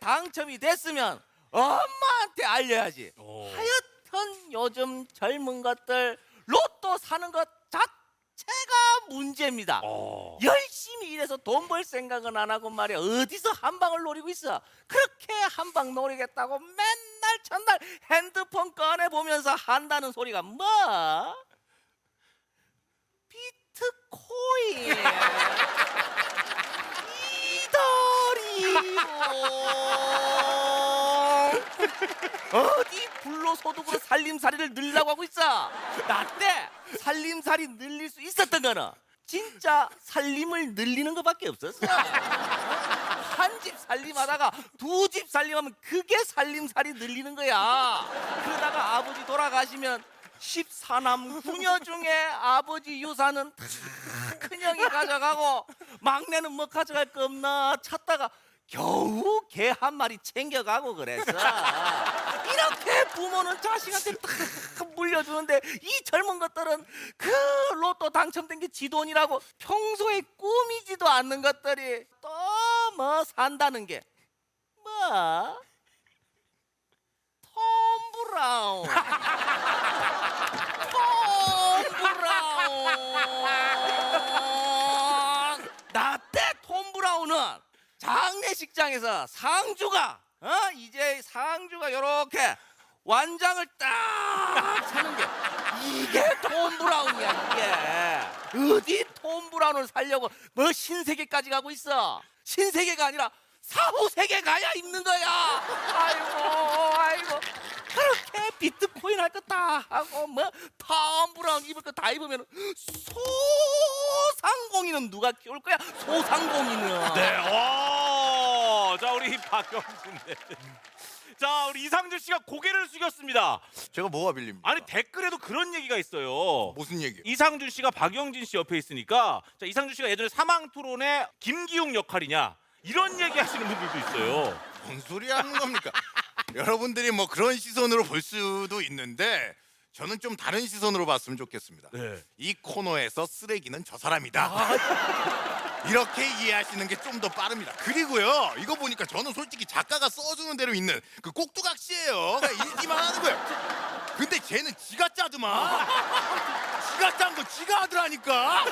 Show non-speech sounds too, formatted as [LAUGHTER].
당첨이 됐으면 엄마한테 알려야지. 오. 하여튼 요즘 젊은 것들 로또 사는 것 자체가 문제입니다. 어. 열심히 일해서 돈 벌 생각은 안 하고 말이야 어디서 한 방을 노리고 있어 그렇게 한 방 노리겠다고 맨날 첫날 핸드폰 꺼내 보면서 한다는 소리가 뭐 비트코인 이더리움 어디 불로소득으로 살림살이를 늘리려고 하고 있어? 나 때 살림살이 늘릴 수 있었던 거는 진짜 살림을 늘리는 것밖에 없었어. 한 집 살림하다가 두 집 살림하면 그게 살림살이 늘리는 거야. 그러다가 아버지 돌아가시면 14남 9녀 중에 아버지 유산은 다 큰형이 가져가고 막내는 뭐 가져갈 거 없나 찾다가 겨우 개 한 마리 챙겨가고 그랬어 [LAUGHS] 이렇게 부모는 자식한테 딱 물려주는데 이 젊은 것들은 그 로또 당첨된 게 지돈이라고 평소에 꾸미지도 않는 것들이 또 뭐 산다는 게 뭐? 톰 브라운 [LAUGHS] 장례식장에서 상주가 어? 이제 상주가 요렇게 완장을 딱 차는 게 이게 톰 브라운이야 이게. 어디 톰 브라운을 살려고 뭐 신세계까지 가고 있어? 신세계가 아니라 사후 세계 가야 입는 거야. 아이고 아이고. 그렇게 비트코인 할 거 다 하고 뭐톰 브라운 입을 거 다 입으면 소상 공인은 누가 키울 거야 소상공인은 네. 와. 자 우리 박영진 네. 자 우리 이상준 씨가 고개를 숙였습니다. 제가 뭐가 빌립니까? 아니 댓글에도 그런 얘기가 있어요. 무슨 얘기? 이상준 씨가 박영진 씨 옆에 있으니까 자 이상준 씨가 예전에 사망 토론의 김기용 역할이냐 이런 얘기 하시는 분들도 있어요. 뭔 소리 하는 겁니까? [LAUGHS] 여러분들이 뭐 그런 시선으로 볼 수도 있는데 저는 좀 다른 시선으로 봤으면 좋겠습니다. 네. 이 코너에서 쓰레기는 저 사람이다. [LAUGHS] 이렇게 이해하시는 게 좀 더 빠릅니다. 그리고요, 이거 보니까 저는 솔직히 작가가 써주는 대로 있는 그 꼭두각시예요. 그냥 읽기만 하는 거예요. 근데 쟤는 지가 짜더만. 지가 짠 거 지가 하더라니까.